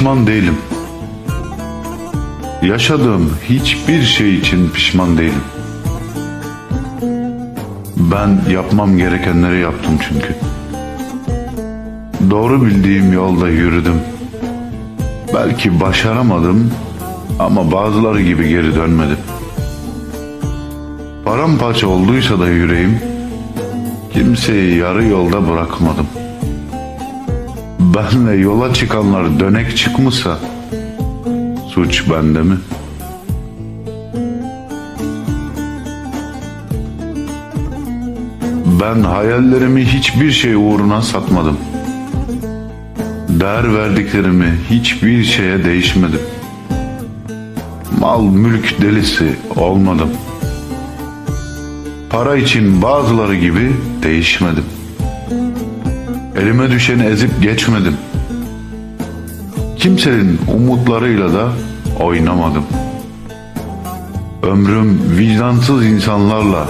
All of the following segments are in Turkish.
pişman değilim. Yaşadığım hiçbir şey için pişman değilim. Ben yapmam gerekenleri yaptım çünkü. Doğru bildiğim yolda yürüdüm. Belki başaramadım ama bazıları gibi geri dönmedim. Paramparça olduysa da yüreğim, kimseyi yarı yolda bırakmadım. Benle yola çıkanlar dönek çıkmışsa, suç bende mi? Ben hayallerimi hiçbir şey uğruna satmadım. Değer verdiklerimi hiçbir şeye değişmedim. Mal mülk delisi olmadım. Para için bazıları gibi değişmedim. Elime düşeni ezip geçmedim. Kimsenin umutlarıyla da oynamadım. Ömrüm vicdansız insanlarla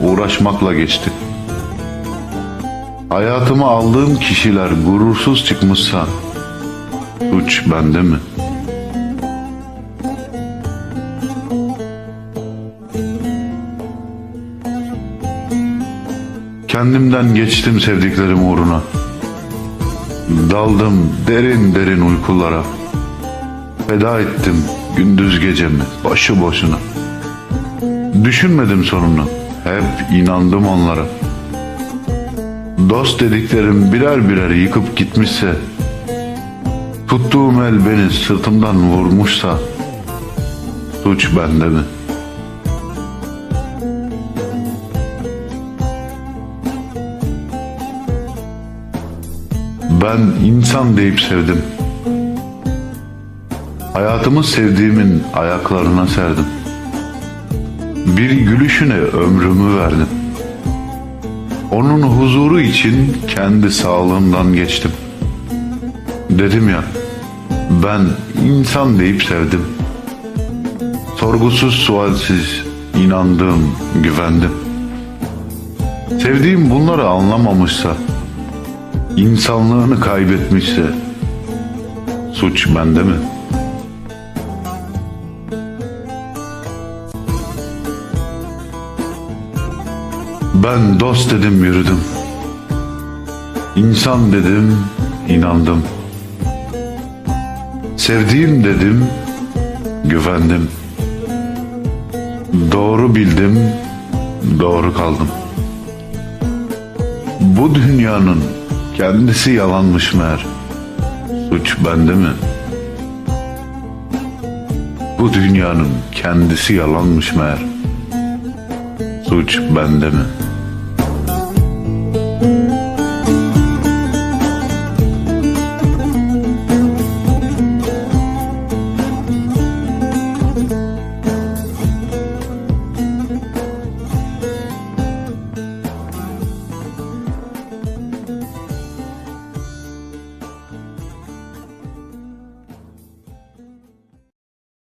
uğraşmakla geçti. Hayatıma aldığım kişiler gurursuz çıkmışsa suç bende mi? Kendimden geçtim sevdiklerim uğruna. Daldım derin derin uykulara. Feda ettim gündüz gecemi başı boşuna. Düşünmedim sonunu. Hep inandım onlara. Dost dediklerim birer birer yıkıp gitmişse, tuttuğum el beni sırtımdan vurmuşsa, suç bende mi? Ben insan deyip sevdim. Hayatımı sevdiğimin ayaklarına serdim. Bir gülüşüne ömrümü verdim. Onun huzuru için kendi sağlığımdan geçtim. Dedim ya, ben insan deyip sevdim. Sorgusuz sualsiz inandım, güvendim. Sevdiğim bunları anlamamışsa, insanlığını kaybetmişse, suç bende mi? Ben dost dedim yürüdüm. İnsan dedim, inandım. Sevdiğim dedim, güvendim. Doğru bildim, doğru kaldım. Bu dünyanın kendisi yalanmış meğer. Suç bende mi? Bu dünyanın kendisi yalanmış meğer. Suç bende mi?